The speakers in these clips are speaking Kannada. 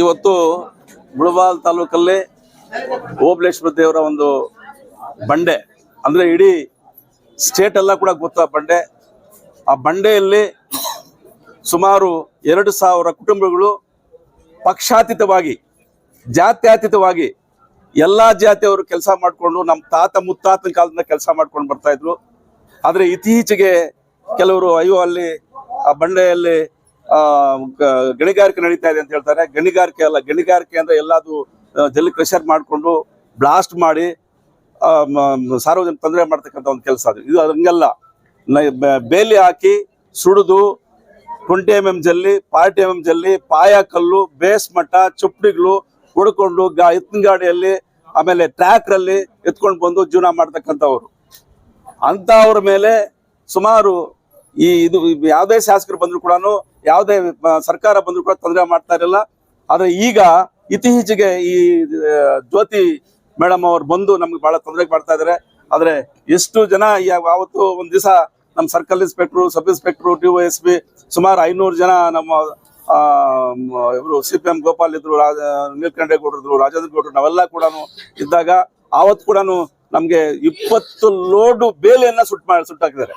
ಇವತ್ತು ಮುಳಬಾಲ್ ತಾಲೂಕಲ್ಲಿ ಓಬಳೇಶ್ವರ ದೇವರ ಒಂದು ಬಂಡೆ, ಅಂದ್ರೆ ಇಡೀ ಸ್ಟೇಟ್ ಎಲ್ಲ ಕೂಡ ಗೊತ್ತ ಬಂಡೆ. ಆ ಬಂಡೆಯಲ್ಲಿ ಸುಮಾರು ಎರಡು ಸಾವಿರ ಕುಟುಂಬಗಳು ಪಕ್ಷಾತೀತವಾಗಿ, ಜಾತ್ಯಾತೀತವಾಗಿ ಎಲ್ಲ ಜಾತಿಯವರು ಕೆಲಸ ಮಾಡಿಕೊಂಡು ನಮ್ಮ ತಾತ ಮುತ್ತಾತನ ಕಾಲದಿಂದ ಕೆಲಸ ಮಾಡ್ಕೊಂಡು ಬರ್ತಾ ಇದ್ರು. ಆದರೆ ಇತ್ತೀಚೆಗೆ ಕೆಲವರು ಅಯ್ಯೋ ಅಲ್ಲಿ ಆ ಬಂಡೆಯಲ್ಲಿ ಗಣಿಗಾರಿಕೆ ನಡೀತಾ ಇದೆ ಅಂತ ಹೇಳ್ತಾರೆ. ಗಣಿಗಾರಿಕೆ ಅಲ್ಲ, ಗಣಿಗಾರಿಕೆ ಅಂದ್ರೆ ಎಲ್ಲದು ಜಲ್ಲಿ ಕ್ರೆಷರ್ ಮಾಡಿಕೊಂಡು ಬ್ಲಾಸ್ಟ್ ಮಾಡಿ ಸಾರ್ವಜನಿಕ ತೊಂದರೆ ಮಾಡ್ತಕ್ಕಂಥ ಒಂದು ಕೆಲಸ ಅದು. ಇದು ಹಂಗಲ್ಲ. ಬೇಲಿ ಹಾಕಿ ಸುಡಿದು ಟ್ವೆಂಟಿ ಎಂ ಎಂ ಜಲ್ಲಿ ಫಾರ್ಟಿ ಎಂ ಎಂ ಜಲ್ಲಿ, ಪಾಯ ಕಲ್ಲು, ಬೇಸ್ ಮಟ್ಟ ಚುಪ್ಪಡಿಗಳು ಹುಡ್ಕೊಂಡು ಗಾ, ಎತ್ತಿನ ಗಾಡಿಯಲ್ಲಿ, ಆಮೇಲೆ ಟ್ರ್ಯಾಕ್ರಲ್ಲಿ ಎತ್ಕೊಂಡು ಬಂದು ಜೀವನ ಮಾಡ್ತಕ್ಕಂಥವ್ರು. ಅಂಥವ್ರ ಮೇಲೆ ಸುಮಾರು ಈ ಇದು ಯಾವುದೇ ಶಾಸಕರು ಬಂದ್ರು ಕೂಡ ಯಾವುದೇ ಸರ್ಕಾರ ಬಂದ್ರು ಕೂಡ ತೊಂದರೆ ಮಾಡ್ತಾ ಇರಲಿಲ್ಲ ಆದ್ರೆ ಈಗ ಇತ್ತೀಚೆಗೆ ಈ ಜ್ಯೋತಿ ಮೇಡಮ್ ಅವ್ರು ಬಂದು ನಮ್ಗೆ ಬಹಳ ತೊಂದರೆ ಮಾಡ್ತಾ ಇದಾರೆ. ಆದ್ರೆ ಎಷ್ಟು ಜನ ಯಾವತ್ತು ಒಂದ್ ದಿವಸ ನಮ್ಮ circle inspector, sub inspector, D O S P ಸುಮಾರು ಐನೂರು ಜನ ನಮ್ಮ ಇವರು ಸಿ ಪಿ ಎಂ ಗೋಪಾಲ್ ಇದ್ರು ರಾಜ ನೀಲ್ಕಂಡೇಗೌಡರು ಇದ್ರು, ರಾಜೇಂದ್ರ ಗೌಡರು, ನಾವೆಲ್ಲ ಕೂಡ ಇದ್ದಾಗ ಆವತ್ತು ಕೂಡ ನಮ್ಗೆ ಇಪ್ಪತ್ತು ಲೋಡು ಬೇಲೆಯನ್ನ ಸುಟ್ ಮಾಡಿ ಸುಟ್ಟಾಕಿದ್ದಾರೆ.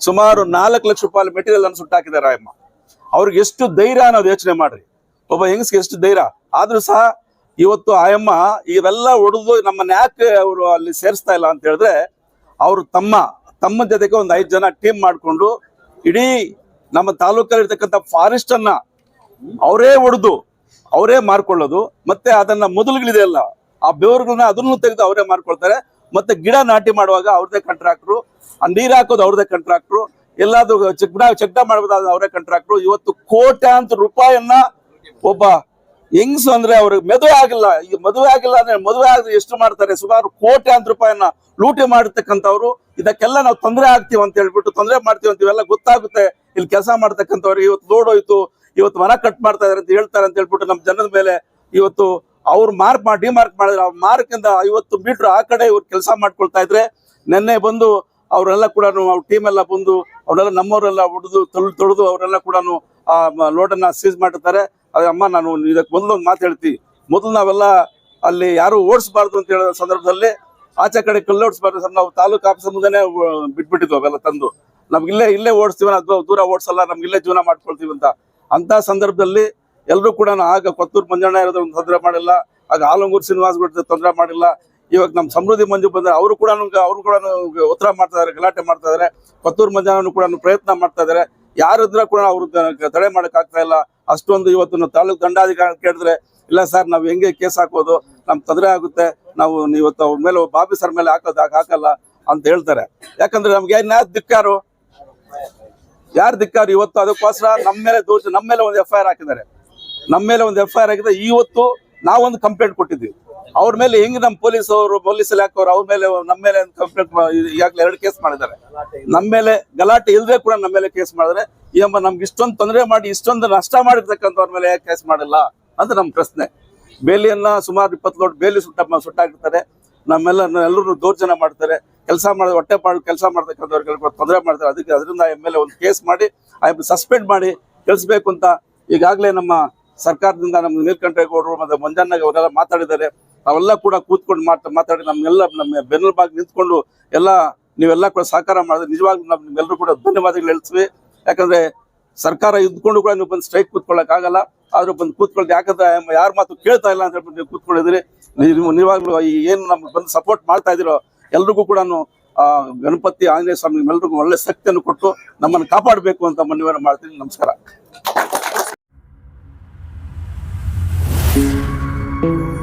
ಸುಮಾರು ನಾಲ್ಕು ಲಕ್ಷ ರೂಪಾಯಿ ಮೆಟೀರಿಯಲ್ ಅನ್ನು ಸುಟ್ಟಾಕಿದ್ದಾರೆ ರಾಯಮ್ಮ. ಅವ್ರಿಗೆ ಎಷ್ಟು ಧೈರ್ಯ ಅನ್ನೋದು ಯೋಚನೆ ಮಾಡ್ರಿ. ಒಬ್ಬ ಹೆಂಗಸ್ಗೆ ಎಷ್ಟು ಧೈರ್ಯ. ಆದ್ರೂ ಸಹ ಇವತ್ತು ಆಯಮ್ಮ ಇವೆಲ್ಲ ಒಡೆದು ನಮ್ಮ ಯಾಕೆ ಅವರು ಅಲ್ಲಿ ಸೇರಿಸ್ತಾ ಇಲ್ಲ ಅಂತ ಹೇಳಿದ್ರೆ ಅವರು ತಮ್ಮ ತಮ್ಮ ಜೊತೆಗೆ ಒಂದು ಐದು ಜನ ಟೀಮ್ ಮಾಡಿಕೊಂಡು ಇಡೀ ನಮ್ಮ ತಾಲೂಕಲ್ಲಿ ಇರ್ತಕ್ಕಂಥ ಫಾರೆಸ್ಟ್ ಅನ್ನ ಅವರೇ ಹೊಡೆದು ಅವರೇ ಮಾರ್ಕೊಳ್ಳೋದು. ಮತ್ತೆ ಅದನ್ನ ಮೊದಲುಗಳಿದೆ ಅಲ್ಲ ಆ ಬೆವರುಗಳನ್ನ ಅದನ್ನು ತೆಗೆದು ಅವರೇ ಮಾರ್ಕೊಳ್ತಾರೆ. ಮತ್ತೆ ಗಿಡ ನಾಟಿ ಮಾಡುವಾಗ ಅವ್ರದೇ ಕಂಟ್ರಾಕ್ಟ್ರು ನೀರ್ ಹಾಕೋದು ಅವ್ರದೇ ಕಾಂಟ್ರಾಕ್ಟ್ರು ಎಲ್ಲಾದ್ರು ಚೆಕ್ ಚೆಕ್ ಮಾಡಬಹುದಾದ ಅವರೇ ಕಂಟ್ರಾಕ್ಟ್ರು ಇವತ್ತು ಕೋಟ್ಯಾಂತ ರೂಪಾಯನ್ನ ಒಬ್ಬ ಹೆಂಗ್ಸು ಅಂದ್ರೆ ಅವ್ರಿಗೆ ಮದುವೆ ಆಗಿಲ್ಲ. ಈಗ ಮದುವೆ ಆಗಿಲ್ಲ ಅಂದ್ರೆ ಮದುವೆ ಆದ್ರೆ ಎಷ್ಟು ಮಾಡ್ತಾರೆ? ಸುಮಾರು ಕೋಟ್ಯಾಂತ ರೂಪಾಯನ್ನ ಲೂಟಿ ಮಾಡಿರ್ತಕ್ಕಂಥವ್ರು. ಇದಕ್ಕೆಲ್ಲ ನಾವು ತೊಂದರೆ ಆಗ್ತೀವಿ ಅಂತ ಹೇಳ್ಬಿಟ್ಟು ತೊಂದರೆ ಮಾಡ್ತೀವಿ ಅಂತ ಇವೆಲ್ಲ ಗೊತ್ತಾಗುತ್ತೆ. ಇಲ್ಲಿ ಕೆಲಸ ಮಾಡ್ತಕ್ಕಂಥವ್ರಿಗೆ ಇವತ್ತು ಲೋಡ್ ಹೋಯ್ತು, ಇವತ್ತು ಮನ ಕಟ್ ಮಾಡ್ತಾ ಇದಾರೆ ಅಂತ ಹೇಳ್ತಾರೆ ಅಂತ ಹೇಳ್ಬಿಟ್ಟು ನಮ್ಮ ಜನದ ಮೇಲೆ ಇವತ್ತು ಅವ್ರು ಮಾರ್ಕ್ ಮಾಡಿ ಡಿಮಾರ್ಕ್ ಮಾಡಿದ್ರೆ ಅವ್ರ ಮಾರ್ಕ್ ಇಂದ ಐವತ್ತು ಮೀಟರ್ ಆ ಕಡೆ ಇವ್ರು ಕೆಲಸ ಮಾಡ್ಕೊಳ್ತಾ ಇದ್ರೆ ನಿನ್ನೆ ಬಂದು ಅವರೆಲ್ಲ ಕೂಡ ಅವ್ರ ಟೀಮ್ ಎಲ್ಲ ಬಂದು ಅವರೆಲ್ಲ ನಮ್ಮವರೆಲ್ಲ ಹೊಡೆದು ತೊಳೆದು ತೊಳೆದು ಅವರೆಲ್ಲ ಕೂಡ ಆ ಲೋಡನ್ನ ಸೀಸ್ ಮಾಡಿರ್ತಾರೆ. ಅದೇ ಅಮ್ಮ, ನಾನು ಇದಕ್ಕೆ ಮೊದಲು ಒಂದು ಮಾತು ಹೇಳ್ತೀವಿ ಮೊದಲು ನಾವೆಲ್ಲ ಅಲ್ಲಿ ಯಾರು ಓಡಿಸ್ಬಾರ್ದು ಅಂತ ಹೇಳೋ ಸಂದರ್ಭದಲ್ಲಿ ಆಚೆ ಕಡೆ ಕಲ್ಲು ಓಡಿಸ್ಬಾರ್ದು ಸರ್. ನಾವು ತಾಲೂಕು ಆಫೀಸ್ ಮುಂದೆನೇ ಬಿಟ್ಬಿಟ್ಟಿದ್ವು ಅವೆಲ್ಲ ತಂದು. ನಮ್ಗೆ ಇಲ್ಲೇ ಇಲ್ಲೇ ಓಡಿಸ್ತೀವಿ ಅದು ದೂರ ಓಡಿಸಲ್ಲ, ನಮ್ಗೆ ಇಲ್ಲೇ ಜೀವನ ಮಾಡ್ಕೊಳ್ತೀವಿ ಅಂತ. ಅಂತ ಸಂದರ್ಭದಲ್ಲಿ ಎಲ್ಲರೂ ಕೂಡ ಆಗ ಕೊತ್ತೂರು ಮಂಜಣ್ಣ ಇರೋದ್ರ ತೊಂದರೆ ಮಾಡಿಲ್ಲ. ಆಗ ಆಲಂಗೂರು ಶ್ರೀನಿವಾಸ್ ಬಿಟ್ಟು ತೊಂದರೆ ಮಾಡಿಲ್ಲ. ಇವಾಗ ನಮ್ಮ ಸಮೃದ್ಧಿ ಮಂಜು ಬಂದ್ರೆ ಅವರು ಕೂಡ ಅವರು ಕೂಡ ಉತ್ತರ ಮಾಡ್ತಾ ಇದಾರೆ, ಗಲಾಟೆ ಮಾಡ್ತಾ ಇದಾರೆ. ಕೊತ್ತೂರು ಮಂಜಣ್ಣನು ಕೂಡ ಪ್ರಯತ್ನ ಮಾಡ್ತಾ ಇದಾರೆ. ಯಾರಿದ್ರ ಕೂಡ ಅವರು ತಡೆ ಮಾಡಕ್ ಆಗ್ತಾ ಇಲ್ಲ. ಅಷ್ಟೊಂದು ಇವತ್ತು ತಾಲೂಕು ದಂಡಾಧಿಕಾರಿ ಕೇಳಿದ್ರೆ, ಇಲ್ಲ ಸರ್, ನಾವು ಹೆಂಗೆ ಕೇಸ್ ಹಾಕೋದು? ನಮ್ ತೊಂದರೆ ಆಗುತ್ತೆ. ನಾವು ಇವತ್ತು ಅವ್ರ ಮೇಲೆ ಒಬ್ಬ ಆಫೀಸರ್ ಮೇಲೆ ಹಾಕೋದು ಹಾಕ್- ಹಾಕಲ್ಲ ಅಂತ ಹೇಳ್ತಾರೆ. ಯಾಕಂದ್ರೆ ನಮ್ಗೆ ಯಾರು ದಿಕ್ಕಾರು ಯಾರು ದಿಕ್ಕಾರು ಇವತ್ತು ಅದಕ್ಕೋಸ್ಕರ ನಮ್ಮ ಮೇಲೆ ದೋಷ ನಮ್ಮ ಮೇಲೆ ಒಂದು ಎಫ್ ಐ ಹಾಕಿದ್ದಾರೆ. ನಮ್ಮ ಮೇಲೆ ಒಂದು ಎಫ್ ಐ ಆರ್ ಆಗಿದೆ. ಇವತ್ತು ನಾವೊಂದು ಕಂಪ್ಲೇಂಟ್ ಕೊಟ್ಟಿದ್ವಿ ಅವ್ರ ಮೇಲೆ ಹೆಂಗ್ ನಮ್ಮ ಪೊಲೀಸ್ ಅವರು, ಪೊಲೀಸ್ ಇಲಾಖೆಯವರು ಅವ್ರ ಮೇಲೆ, ನಮ್ಮ ಮೇಲೆ ಕಂಪ್ಲೇಂಟ್ ಈಗಾಗಲೇ ಎರಡು ಕೇಸ್ ಮಾಡಿದ್ದಾರೆ. ನಮ್ಮ ಮೇಲೆ ಗಲಾಟೆ ಇಲ್ಲದೆ ಕೂಡ ನಮ್ಮ ಮೇಲೆ ಕೇಸ್ ಮಾಡಿದ್ರೆ ಈಗ ನಮ್ಗೆ ಇಷ್ಟೊಂದು ತೊಂದರೆ ಮಾಡಿ, ಇಷ್ಟೊಂದು ನಷ್ಟ ಮಾಡಿರ್ತಕ್ಕಂಥವ್ರ ಮೇಲೆ ಯಾಕೆ ಕೇಸ್ ಮಾಡಿಲ್ಲ ಅಂತ ನಮ್ಮ ಪ್ರಶ್ನೆ. ಬೇಲಿಯನ್ನ ಸುಮಾರು ಇಪ್ಪತ್ತು ಲೋಟ್ ಬೇಲಿ ಸುಟ್ಟ ಸುಟ್ಟಾಕಿರ್ತಾರೆ. ನಮ್ಮೆಲ್ಲ ಎಲ್ಲರೂ ದೌರ್ಜನ್ಯ ಮಾಡ್ತಾರೆ. ಕೆಲಸ ಮಾಡಿದ ಹೊಟ್ಟೆ ಪಾಡು ಕೆಲಸ ಮಾಡ್ತಕ್ಕಂಥವ್ರಿಗೆ ತೊಂದರೆ ಮಾಡ್ತಾರೆ. ಅದಕ್ಕೆ ಅದರಿಂದ ಎಂ ಎ ಒಂದು ಕೇಸ್ ಮಾಡಿ ಸಸ್ಪೆಂಡ್ ಮಾಡಿ ಕಳಿಸ್ಬೇಕು ಅಂತ ಈಗಾಗಲೇ ನಮ್ಮ ಸರ್ಕಾರದಿಂದ ನಮ್ಮ ನೀಲ್ಕಂಠೇಗೌಡರು ಮತ್ತೆ ಮಂಜಣ್ಣ ಅವರೆಲ್ಲ ಮಾತಾಡಿದ್ದಾರೆ, ನಾವೆಲ್ಲ ಕೂಡ ಕೂತ್ಕೊಂಡು ಮಾತಾ ಮಾತಾಡಿ ನಮ್ಗೆಲ್ಲ ನಮ್ಮ ಬೆನ್ನೆಲುಬಾಗಿ ನಿಂತ್ಕೊಂಡು ಎಲ್ಲ ನೀವೆಲ್ಲ ಕೂಡ ಸಹಕಾರ ಮಾಡಿದ್ರೆ ನಿಜವಾಗ್ಲೂ ನಮ್ ನಿಮ್ಗೆಲ್ಲರೂ ಕೂಡ ಧನ್ಯವಾದಗಳು ಹೇಳ್ತೀವಿ. ಯಾಕಂದ್ರೆ ಸರ್ಕಾರ ಇದ್ಕೊಂಡು ಕೂಡ ನೀವು ಬಂದು ಸ್ಟ್ರೈಕ್ ಕೂತ್ಕೊಳ್ಳಕ್ ಆಗಲ್ಲ, ಆದ್ರೂ ಬಂದು ಕೂತ್ಕೊಳ್ಳಿ ಯಾಕಂದ್ರೆ ಯಾರ ಮಾತು ಕೇಳ್ತಾ ಇಲ್ಲ ಅಂತ ಹೇಳ್ಬಿಟ್ಟು ನೀವು ಕೂತ್ಕೊಂಡಿದ್ರಿ ನೀವು ನಿಜವಾಗ್ಲೂ ಈ ಏನು ನಮ್ಗೆ ಬಂದು ಸಪೋರ್ಟ್ ಮಾಡ್ತಾ ಇದ್ದೀರೋ ಎಲ್ರಿಗೂ ಕೂಡ ಗಣಪತಿ ಆಂಜನೇಯ ಸ್ವಾಮಿ ಎಲ್ರಿಗೂ ಒಳ್ಳೆ ಶಕ್ತಿಯನ್ನು ಕೊಟ್ಟು ನಮ್ಮನ್ನು ಕಾಪಾಡಬೇಕು ಅಂತ ಮನವಿಯನ್ನು ಮಾಡ್ತೀನಿ. ನಮಸ್ಕಾರ. thank you